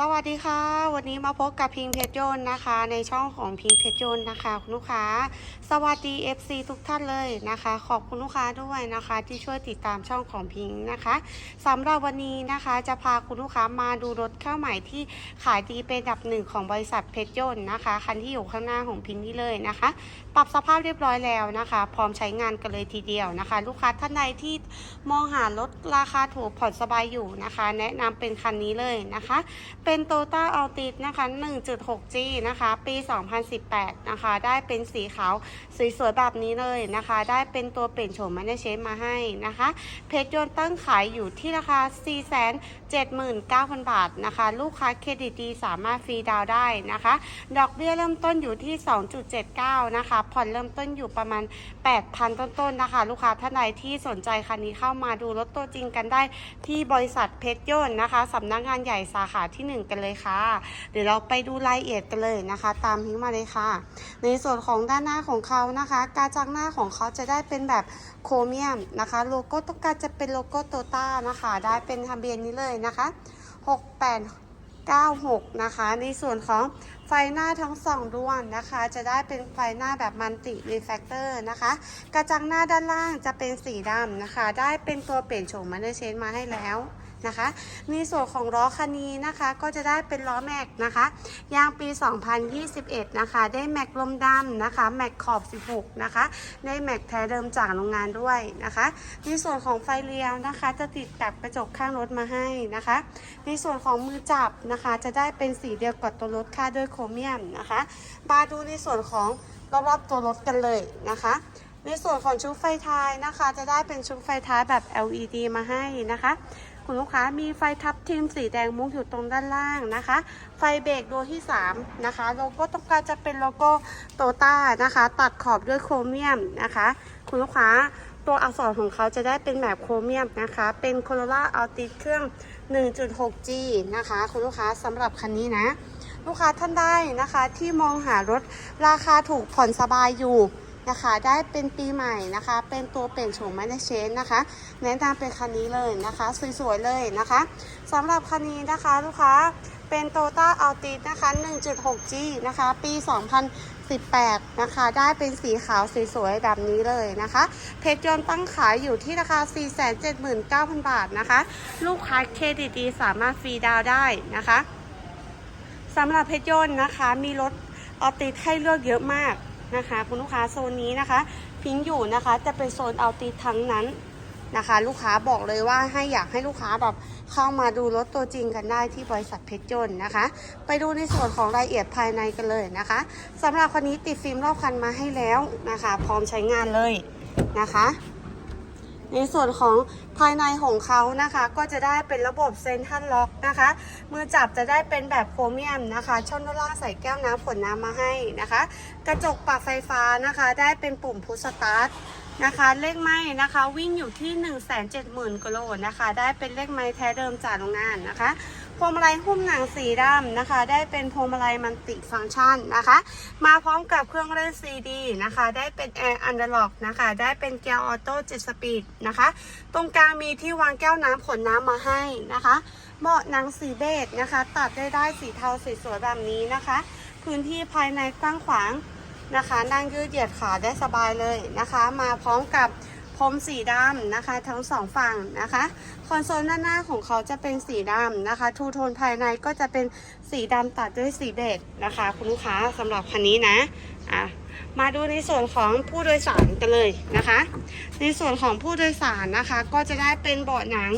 สวัสดีค่ะ วันนี้มาพบกับพิงเพชรยนต์นะคะ ในช่องของพิงเพชรยนต์นะคะคุณลูกค้า สวัสดี FC ทุกท่านเลยนะคะ ขอบคุณลูกค้าด้วยนะคะ ที่ช่วยติดตามช่องของพิงนะคะสำหรับวันนี้นะคะจะพาคุณลูกค้ามาดูรถเข้าใหม่ที่ขายดีเป็นอันดับหนึ่งของบริษัทเพชรยนต์นะคะคันที่อยู่ข้างหน้าของพิงนี่เลยนะคะ ปรับสภาพเรียบร้อยแล้วนะคะ พร้อมใช้งานกันเลยทีเดียวนะคะ ลูกค้าท่านใดที่มองหารถราคาถูกผ่อนสบายอยู่นะคะ แนะนำเป็นคันนี้เลยนะคะเป็นโตต้าอัลติสนะคะ 1.6G นะคะ ปี 2018 นะคะ ได้เป็นสีขาวสวยๆแบบนี้เลยนะคะ ได้เป็นตัวเปลี่ยนโฉมมาในเชฟมาให้นะคะ เพชรยนต์ตั้งขายอยู่ที่ราคา 479,000 บาทนะคะ ลูกค้าเครดิตดีสามารถฟรีดาวได้นะคะ ดอกเบี้ยเริ่มต้นอยู่ที่ 2.79 นะคะ ผ่อนเริ่มต้นอยู่ประมาณ 8,000 ต้นๆนะคะ ลูกค้าท่านใดที่สนใจคันนี้เข้ามาดูรถตัวจริงกันได้ที่บริษัทเพชรยนต์นะคะสำนักงานใหญ่สาขาที่ 1กันเลยค่ะ เดี๋ยวเราไปดูรายละเอียดกันเลยนะคะ ตามพิงมาเลยค่ะ ในส่วนของด้านหน้าของเขานะคะ การจังหน้าของเขาจะได้เป็นแบบโครเมียมนะคะ โลโก้ต้องการจะเป็นโลโก้โตต้านะคะ ได้เป็นทะเบียนนี้เลยนะคะ68 96 นะคะ ในส่วนของไฟหน้าทั้งสองดวงนะคะ จะได้เป็นไฟหน้าแบบมันติรีแฟกเตอร์นะคะ กระจังหน้าด้านล่างจะเป็นสีดำนะคะ ได้เป็นตัวเปลี่ยนโฉมมาในเชนมาให้แล้ว นะคะในส่วนของล้อคันนี้นะคะก็จะได้เป็นล้อแม็กนะคะ ยางปี 2021 นะคะ ได้แม็กลมดำนะคะแม็กขอบ 16 นะคะ ได้แม็กแท้เดิมจากโรงงานด้วยนะคะ ในส่วนของไฟเลี้ยวนะคะ จะติดกับกระจกข้างรถมาให้นะคะ ในส่วนของมือจับนะคะ จะได้เป็นสีเดียวกับตัวรถค่าด้วยโครเมียมนะคะ มาดูในส่วนของรอบๆตัวรถกันเลยนะคะในส่วนของชุดไฟท้ายนะคะ จะได้เป็นชุดไฟท้ายแบบ LED มาให้นะคะ คุณลูกค้ามีไฟทับทิมสีแดงมุกอยู่ตรงด้านล่างนะคะ ไฟเบรกดวงที่ 3 นะคะ โลโก้ต้องการจะเป็นโลโก้โตต้านะคะ ตัดขอบด้วยโครเมียมนะคะ คุณลูกค้าตัวอักษรของเขาจะได้เป็นแบบโครเมียมนะคะ เป็น Corolla Altis เครื่อง 1.6G นะคะ คุณลูกค้าสำหรับคันนี้นะ ลูกค้าท่านใดนะคะที่มองหารถราคาถูกผ่อนสบายอยู่ นะคะ ได้เป็นปีใหม่นะคะ เป็นตัวเปลี่ยนโฉมไม่ได้เชนนะคะ แนะนำเป็นคันนี้เลยนะคะ สวยๆเลยนะคะสำหรับคันนี้นะคะลูกค้าเป็น t o y o t a Altis นะคะ 1.6G นะคะ ปี 2018 นะคะ ได้เป็นสีขาวสวยๆแบบนี้เลยนะคะ เพชรยนต์ตั้งขายอยู่ที่ราคา 479,000 บาทนะคะ ลูกค้าเครดิตดีสามารถฟรีดาวได้นะคะสำหรับเพชรยนต์นะคะ มีรถออติสให้เลือกเยอะมาก นะคะคุณลูกค้าโซนนี้นะคะ พิงค์อยู่นะคะจะเป็นโซนเอาติทั้งนั้นนะคะ ลูกค้าบอกเลยว่าให้อยากให้ลูกค้าแบบเข้ามาดูรถตัวจริงกันได้ที่บริษัทเพชรจนนะคะ ไปดูในส่วนของรายละเอียดภายในกันเลยนะคะสำหรับคันนี้ติดฟิล์มรอบคันมาให้แล้วนะคะ พร้อมใช้งานเลยนะคะ ในส่วนของภายในของเขานะคะ ก็จะได้เป็นระบบเซนทรัลล็อกนะคะ มือจับจะได้เป็นแบบโครเมียมนะคะ ช่องด้านล่างใส่แก้วน้ำฝนน้ำมาให้นะคะ กระจกปรับไฟฟ้านะคะ ได้เป็นปุ่มพุชสตาร์ท นะคะเลขไม้นะคะวิ่งอยู่ที่ 1 7 0 0 0 0กิโลนะคะ ได้เป็นเลขไม้แท้เดิมจากโรงงานนะคะพวงมาลัยหุ้มหนังสีดำนะคะ ได้เป็นพวงมาลัยมันติฟังก์ชันนะคะ มาพร้อมกับเครื่องเล่นซีดีนะคะ ได้เป็นแอร์อันเดอร์ล็อกนะคะ ได้เป็นเกียร์ออโต้7สปีดนะคะ ตรงกลางมีที่วางแก้วน้ำขนน้ำมาให้นะคะ เบาะหนังสีเบจนะคะ ตัดได้ได้สีเทาสวยๆแบบนี้นะคะ พื้นที่ภายในกว้างขวาง นะคะ นั่งยืดเหยียดขาได้สบายเลยนะคะ มาพร้อมกับพรมสีดำนะคะ ทั้งสองฝั่งนะคะคอนโซลด้านหน้าของเขาจะเป็นสีดำนะคะ ทูโทนภายในก็จะเป็นสีดำตัดด้วยสีเบจนะคะ คุณลูกค้าสำหรับคันนี้นะอะมาดูในส่วนของผู้โดยสารกันเลยนะคะ ในส่วนของผู้โดยสารนะคะ ก็จะได้เป็นเบาะหนัง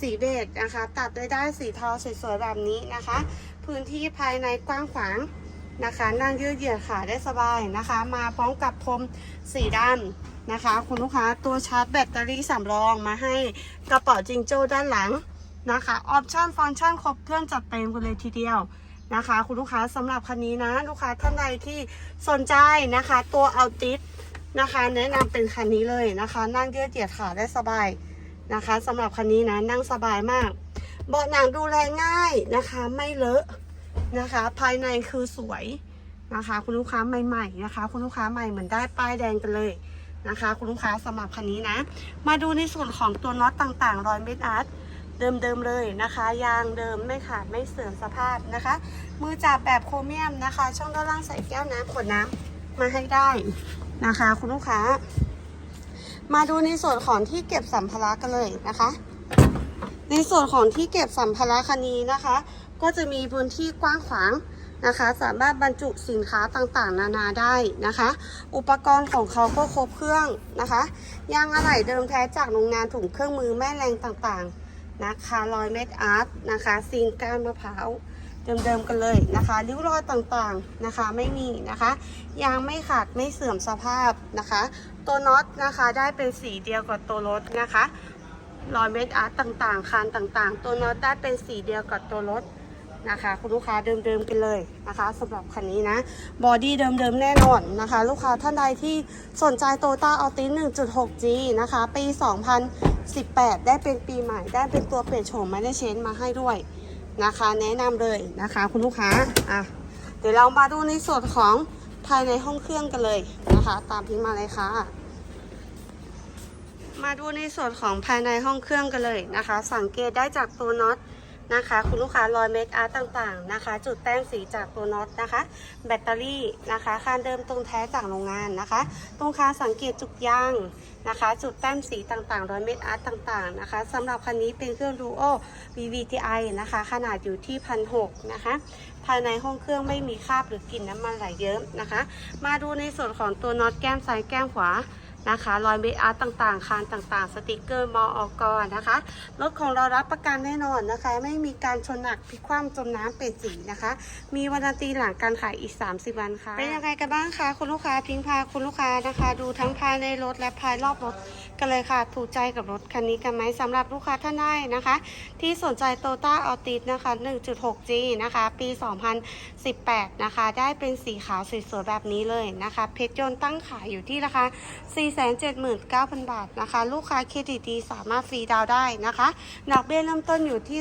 สีเบจนะคะ ตัดด้วยได้ายสีเทาสวยๆแบบนี้นะคะ พื้นที่ภายในกว้างขวาง นะคะ นั่งยืดเหยียดขาได้สบายนะคะ มาพร้อมกับพรมสีดำนะคะ คุณลูกค้าตัวชาร์จแบตเตอรี่สำรองมาให้กระเป๋าจิงโจ้ด้านหลังนะคะออปชั่นฟังก์ชันครบเครื่องจัดเต็มกันเลยทีเดียวนะคะ คุณลูกค้าสำหรับคันนี้นะ ลูกค้าท่านใดที่สนใจนะคะ ตัวเอัลติสนะคะ แนะนำเป็นคันนี้เลยนะคะ นั่งยืดเหยียดขาได้สบายนะคะสำหรับคันนี้นะนั่งสบายมากเบาะหนังดูแลง่ายนะคะ ไม่เลอะ นะคะ ภายในคือสวยนะคะ คุณลูกค้าใหม่ๆนะคะ คุณลูกค้าใหม่เหมือนได้ป้ายแดงกันเลยนะคะ คุณลูกค้าสำหรับคันนี้นะ มาดูในส่วนของตัวน็อตต่างๆรอยเม็ดอาร์ตเดิมๆเลยนะคะ ยางเดิมไม่ขาดไม่เสื่อมสภาพนะคะ มือจับแบบโครเมียมนะคะ ช่องด้านล่างใส่แก้วน้ำขวดน้ำมาให้ได้นะคะ คุณลูกค้า มาดูในส่วนของที่เก็บสัมภาระกันเลยนะคะ ในส่วนของที่เก็บสัมภาระคันนี้นะคะ ก็จะมีพื้นที่กว้างขวางนะคะ สามารถบรรจุสินค้าต่างๆ นานาได้นะคะ อุปกรณ์ของเขาก็ครบเครื่องนะคะ ยางอะไหล่เดิมแท้จากโรงงานถุงเครื่องมือแม่แรงต่างๆนะคะรอยเม็ดอาร์ตนะคะซีนก้านมะพร้าวเดิมๆกันเลยนะคะริ้วรอยต่างๆนะคะไม่มีนะคะยางไม่ขาดไม่เสื่อมสภาพนะคะ ตัวน็อตนะคะได้เป็นสีเดียวกับตัวรถนะคะรอยเม็ดอาร์ตต่างๆ คานต่างๆ ตัวน็อตได้เป็นสีเดียวกับตัวรถ นะคะ คุณลูกค้าเดิมๆกันเลยนะคะสำหรับคันนี้นะบอดี้เดิมๆแน่นอนนะคะ ลูกค้าท่านใดที่สนใจโตต้าออติ 1.6G นะคะ ปี 2018 ได้เป็นปีใหม่ ได้เป็นตัวเปลี่ยนโฉมไม่ได้เชนมาให้ด้วยนะคะ แนะนำเลยนะคะ คุณลูกค้าอะเดี๋ยวเรามาดูในส่วนของภายในห้องเครื่องกันเลยนะคะ ตามพิมมาเลยค่ะมาดูในส่วนของภายในห้องเครื่องกันเลยนะคะ สังเกตได้จากตัวน็อต นะคะ คุณลูกค้ารอยเมคอาร์ตต่างๆนะคะ จุดแต้มสีจากตัวน็อตนะคะ แบตเตอรี่นะคะคานเดิมตรงแท้จากโรงงานนะคะ ตรงคาสังเกตจุกยางนะคะ จุดแต้มสีต่างๆรอยเมคอาร์ตต่างๆนะคะสำหรับคันนี้เป็นเครื่องดูโอ VVTi นะคะ ขนาดอยู่ที่พันหนะคะ ภายในห้องเครื่องไม่มีคราบหรือกลิ่นน้ำมันไหลเยิ้มนะคะ มาดูในส่วนของตัวน็อตแก้มซ้ายแก้มขวา นะคะรอยเมคอาร์ตต่างๆ คานต่างๆ สติกเกอร์มออกนะคะ รถของเรารับประกันแน่นอนนะคะ ไม่มีการชนหนักพลิกคว่ำจมน้ำเป็นสีนะคะ มีวันตีหลังการขายอีก 30 วันค่ะ เป็นยังไงกันบ้างคะคุณลูกค้าพิงพาคุณลูกค้านะคะ ดูทั้งภายในรถและภายรอบรถกันเลยค่ะ ถูกใจกับรถคันนี้กันไหมสำหรับลูกค้าท่านใดนะคะ ที่สนใจโตต้าออติสนะคะ 1.6G นะคะ ปี 2018 นะคะ ได้เป็นสีขาวสวยๆแบบนี้เลยนะคะ เพชรยนต์ตั้งขายอยู่ที่ราคา 479,000 บาทนะคะ ลูกค้าเครดิตดีสามารถฟรีดาวได้นะคะดอกเบี้ยเริ่มต้นอยู่ที่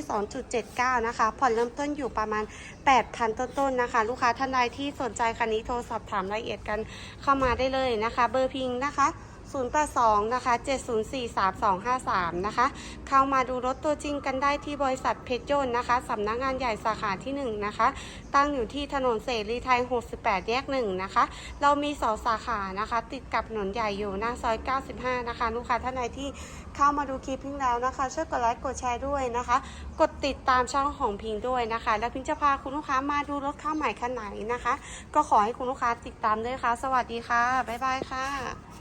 2.79 นะคะ ผ่อนเริ่มต้นอยู่ประมาณ 8,000 ต้นๆนะคะ ลูกค้าท่านใดที่สนใจคันนี้โทรสอบถามรายละเอียดกันเข้ามาได้เลยนะคะ เบอร์พิงนะคะ 082นะคะ704 3253นะคะเข้ามาดูรถตัวจริงกันได้ที่บริษัทเพชรยนต์นะคะสำนักงานใหญ่สาขาที่ 1 นะคะ ตั้งอยู่ที่ถนนเสรีไทย 68 แยก 1 นะคะ เรามีสองสาขานะคะ ติดกับถนนใหญ่อยู่หน้าซอย 95 นะคะ ลูกค้าท่านใดที่เข้ามาดูคลิปพิงแล้วนะคะ ช่วยกดไลค์กดแชร์ด้วยนะคะ กดติดตามช่องของพิงด้วยนะคะ แล้วพิงจะพาคุณลูกค้ามาดูรถข้าวใหม่คันไหนนะคะ ก็ขอให้คุณลูกค้าติดตามด้วยค่ะ สวัสดีค่ะ บ๊ายบายค่ะ